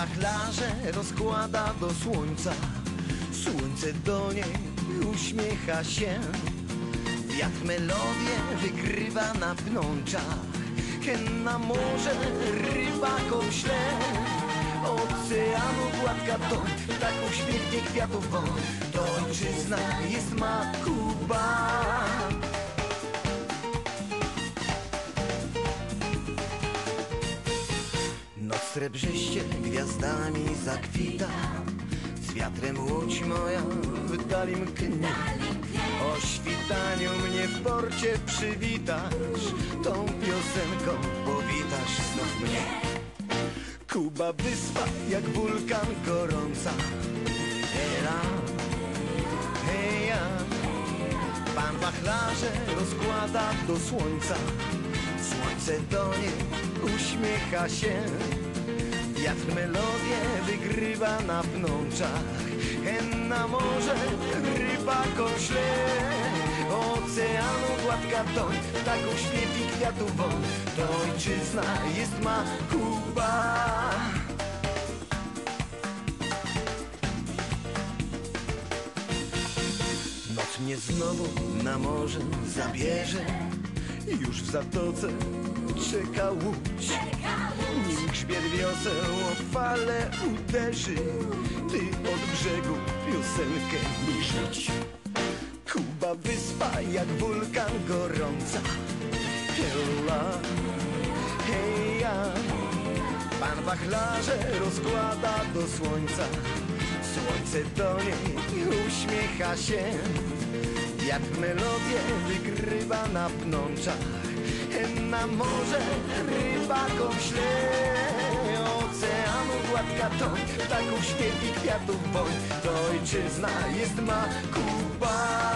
wachlarze rozkłada do słońca. Słońce do niej uśmiecha się. Wiatr melodię wygrywa na pnączach. Hen na morze rybakom śle Oceanu gładka to Tak uśmiechnie kwiatów won To ojczyzna jest ma Kuba srebrzyście gwiazdami zakwita. Z wiatrem łódź moja w dali mknie O świtaniu mnie w porcie przywitasz. Tą piosenką powitasz znów mnie. Kuba wyspa jak wulkan gorąca. Ela, heja. Pan wachlarze rozkłada do słońca. Słońce do niej uśmiecha się Wiatr melodię wygrywa na pnączach Hen na morze ryba kośle. Oceanu gładka toń Tak uśpiew i kwiatów won To ojczyzna jest ma Kuba. Noc mnie znowu na morze zabierze Już w zatoce czeka łódź. Nim grzbiet wioseł o fale uderzy Ty od brzegu piosenkę mi rzuć Kuba wyspa jak wulkan gorąca. Hela, heja. Pan wachlarze rozkłada do słońca. Słońce do niej uśmiecha się. Wiatr melodię wygrywa na pnączach. Na morze rybakom śle Oceanu gładka toń Ptaków śpiew i kwiatów woń. To ojczyzna jest ma Kuba